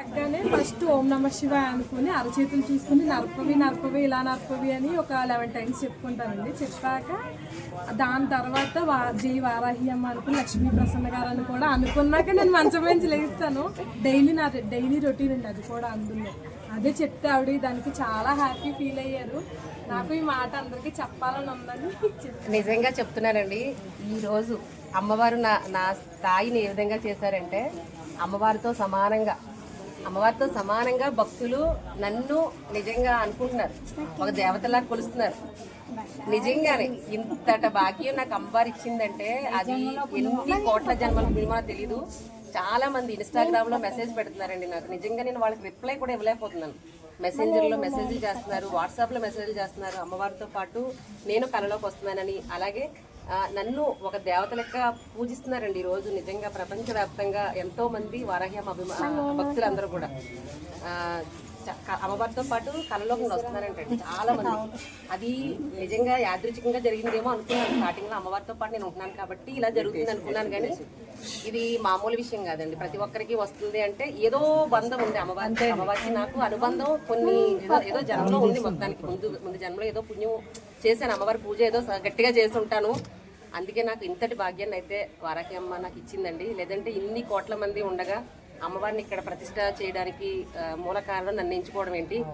చక్కగానే ఫస్ట్ ఓం నమ శివాయ అనుకుని అరచేతులు చూసుకుని నరపవి నరపవి ఇలా నరపవి అని ఒక లెవెన్ టైమ్స్ చెప్పుకుంటానండి చెప్పాక దాని తర్వాత వా జై వారాహి అమ్మ అనుకుని లక్ష్మీ ప్రసన్న గారు అని కూడా అనుకున్నాక నేను మంచం మంచి లేస్తాను. డైలీ నా డైలీ రొటీన్ అండి అది కూడా అందులో. అదే చెప్తే ఆవిడ దానికి చాలా హ్యాపీ ఫీల్ అయ్యారు. నాకు ఈ మాట అందరికీ చెప్పాలని ఉందని నిజంగా చెప్తున్నానండి. ఈరోజు అమ్మవారు నా నా స్థాయిని ఏ విధంగా చేశారంటే అమ్మవారితో సమానంగా అమ్మవారితో సమానంగా భక్తులు నన్ను నిజంగా అనుకుంటున్నారు. ఒక దేవతలా కొలుస్తున్నారు. నిజంగానే ఇంతట భాగ్యం నాకు అమ్మవారు ఇచ్చిందంటే అది ఎన్ని కోట్ల జన్మల పుణ్యమో తెలీదు. చాలా మంది ఇన్స్టాగ్రామ్లో మెసేజ్ పెడుతున్నారండి నాకు. నిజంగా నేను వాళ్ళకి రిప్లై కూడా ఇవ్వలేకపోతున్నాను. మెసెంజర్లో మెసేజ్లు చేస్తున్నారు వాట్సాప్లో మెసేజ్లు చేస్తున్నారు. అమ్మవారితో పాటు నేను కళలోకి వస్తున్నానని. అలాగే నన్ను ఒక దేవత లెక్క పూజిస్తున్నారండి ఈ రోజు. నిజంగా ప్రపంచవ్యాప్తంగా ఎంతో మంది వారాహ్యం అభిమా భక్తులందరూ కూడా. అమ్మవారితో పాటు కళలోకి వస్తున్నారంటే చాలా మంది. అది నిజంగా యాదృచ్ఛికంగా జరిగిందేమో అనుకున్నాను. స్టార్టింగ్లో అమ్మవారితో పాటు నేను ఉంటున్నాను కాబట్టి ఇలా జరుగుతుంది అనుకున్నాను కానీ ఇది మామూలు విషయం కాదండి. ప్రతి ఒక్కరికి వస్తుంది అంటే ఏదో బంధం ఉంది అమ్మవారి అమ్మవారికి నాకు అనుబంధం కొన్ని ఏదో ఏదో జన్మలో ఉంది మొత్తానికి. ముందు ముందు జన్మలో ఏదో పుణ్యం చేశాను. అమ్మవారి పూజ ఏదో స- గట్టిగా చేసి ఉంటాను అందుకే నాకు ఇంతటి భాగ్యాన్ని అయితే వారాకి అమ్మ నాకు ఇచ్చిందండి. లేదంటే ఇన్ని కోట్ల మంది ఉండగా అమ్మవారిని ఇక్కడ ప్రతిష్ట చేయడానికి మూల కారణం నన్ను ఎంచుకోవడం ఏంటి?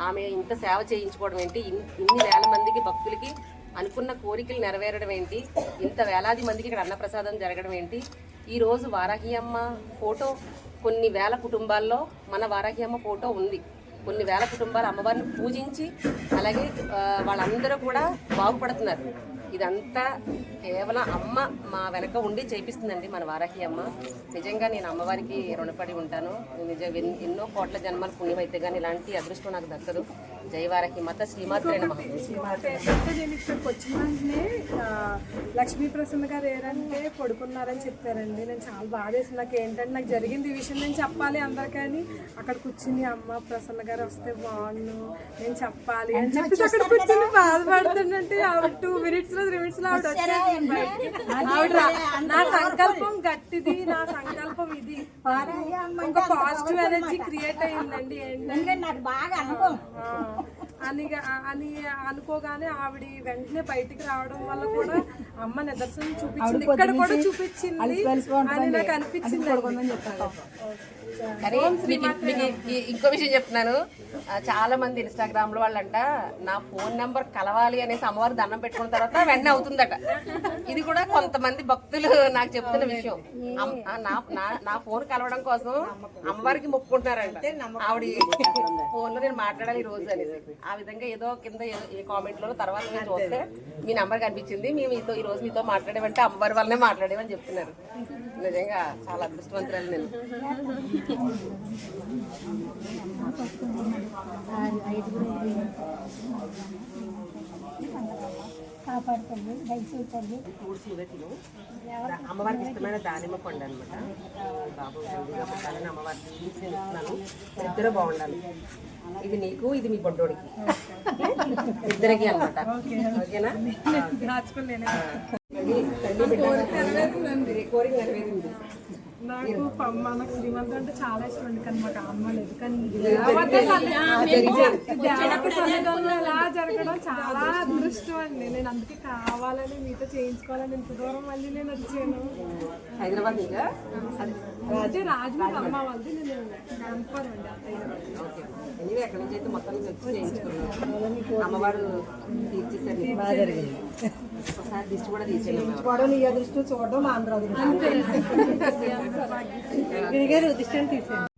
ఆమె ఇంత సేవ చేయించుకోవడం ఏంటి? ఇన్- ఇన్ని వేల మందికి భక్తులకి అనుకున్న కోరికలు నెరవేరడం ఏంటి? ఇంత వేలాది మందికి ఇక్కడ అన్నప్రసాదం జరగడం ఏంటి? ఈరోజు రోజు వారాహి అమ్మ ఫోటో కొన్ని వేల కుటుంబాల్లో మన వారాహి అమ్మ ఫోటో ఉంది. కొన్ని వేల కుటుంబాలు అమ్మవారిని పూజించి అలాగే వాళ్ళందరూ కూడా బాగుపడుతున్నారు. ఇదంతా కేవలం అమ్మ మా వెనక ఉండి చేపిస్తుందండి మన వారాహి అమ్మ. నిజంగా నేను అమ్మవారికి రుణపడి ఉంటాను. నిజ ఎన్నో కోట్ల జన్మల పుణ్యం అయితే కానీ ఇలాంటి అదృష్టం నాకు దక్కదు. జై వారాహి మత శ్రీమాత్రే నమః. లక్ష్మీ ప్రసన్న గారు ఏంటంటే పడుకున్నారని చెప్పారండి. నేను చాలా బాధ వేసింది నాకు ఏంటంటే నాకు జరిగింది ఈ విషయం నేను చెప్పాలి అందరికీ అక్కడ కూర్చుని అమ్మ ప్రసన్న గారు వస్తే బాగుండు నేను చెప్పాలి అని చెప్పి అక్కడ కూర్చుని బాధపడుతుందంటే ఆవిడ టూ మినిట్స్లో త్రీ మినిట్స్లో ఆవిడ వచ్చేసింది. ఆవిడ నా సంకల్పం గట్టిది నా సంకల్పం ఇది. ఒక పాజిటివ్ ఎనర్జీ క్రియేట్ అయ్యిందండి ఏంటంటే. నాకు బాగా అనుభవం. అని అని అనుకోగానే ఆవిడ వెంటనే బయటికి రావడం వల్ల కూడా అమ్మ నిదర్శనం చూపించింది. ఇక్కడ కూడా చూపించింది. అని నాకు అనిపించింది కానీ ఇంకో విషయం చెప్తున్నాను. చాలా మంది ఇన్స్టాగ్రామ్లో వాళ్ళంట నా ఫోన్ నెంబర్ కలవాలి అనేసి అమ్మవారు దండం పెట్టుకున్న తర్వాత వెంటనే అవుతుందట. ఇది కూడా కొంతమంది భక్తులు నాకు చెప్తున్న విషయం. నా ఫోన్ కలవడం కోసం అమ్మవారికి మొక్కుకుంటున్నారంట. ఆవిడ ఫోన్లో నేను మాట్లాడాలి ఈ రోజు అనేసి. ఆ విధంగా ఏదో కింద ఏ- ఏ కామెంట్లో తర్వాత నేను చూస్తే మీ నంబర్ కనిపించింది. మేము రోజు మీతో మాట్లాడేమంటే అమ్మవారి వల్లనే మాట్లాడేమని చెప్తున్నారు. నిజంగా చాలా అదృష్టవంతురాలు నేను. కాపాడుతుంది దయచేస్తుంది ఫ్రూట్స్ ఇవే తిను. దా- అమ్మవారికి ఇష్టమైన దానిమ్మ పండు అనమాట పుట్టాలని అమ్మవారికి ఇస్తున్నాను ఇద్దరు బాగుండాలి. ఇది నీకు ఇది మీ బొడ్డోడికి. ఇద్దరికి అనమాట ఓకేనా? తల్లి బిడ్డ కోరిక నెరవేరింది. నాకు అమ్మ నాకు శ్రీమంతం అంటే చాలా ఇష్టం అండి కానీ మాకు అమ్మ లేదు కానీ ఎలా జరగడం చాలా అదృష్టం అండి. నేను అందుకే కావాలని మీతో చేయించుకోవాలని ఇంత దూరం మళ్ళీ నేను వచ్చాను. హైదరాబాద్ అంటే రాజమండ్రి అమ్మ వాళ్ళది నేను కనుక్కోను అండి ఎక్కడి నుంచి అయితే మొత్తం వచ్చి చేయించుకున్నాను. అమ్మవారు తీర్చేసారు ఒకసారి దిష్టి కూడా చూడడం అదృష్టం చూడడం ఆంధ్ర గారు దిష్టం తీసేయండి.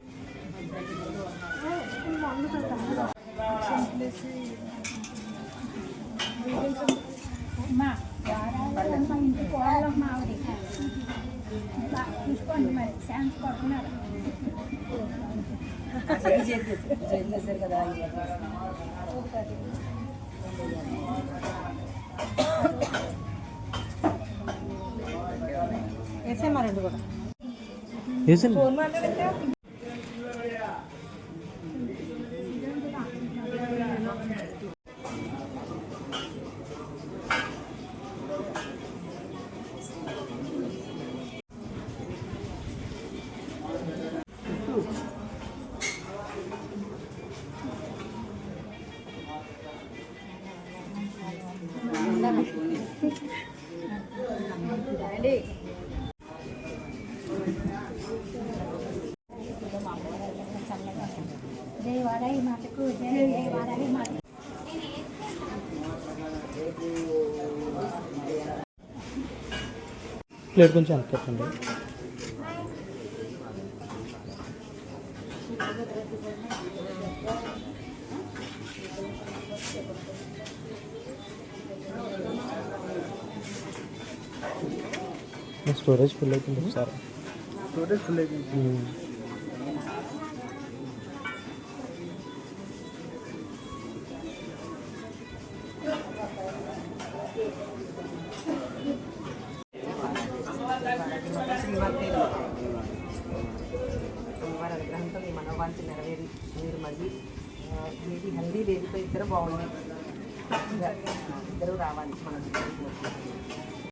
చూసుకోండి మరి శాంతి కొడుతున్నారు చేశారు కదా రెండు కూడా ఫోన్ వారాయి వారాయి ప్లేట్ కొంచెం పెట్టండి మీ స్టోరేజ్ ఫుల్ అవుతుంది ఒకసారి. స్టోరేజ్ ఫుల్ అయిపోయింది. అనుగ్రహంతో నెరవేరి మీరు మళ్ళీ మీది హెల్దీ బేబీతో ఇద్దరు బాగుంది. ఇద్దరు రావాలి మనం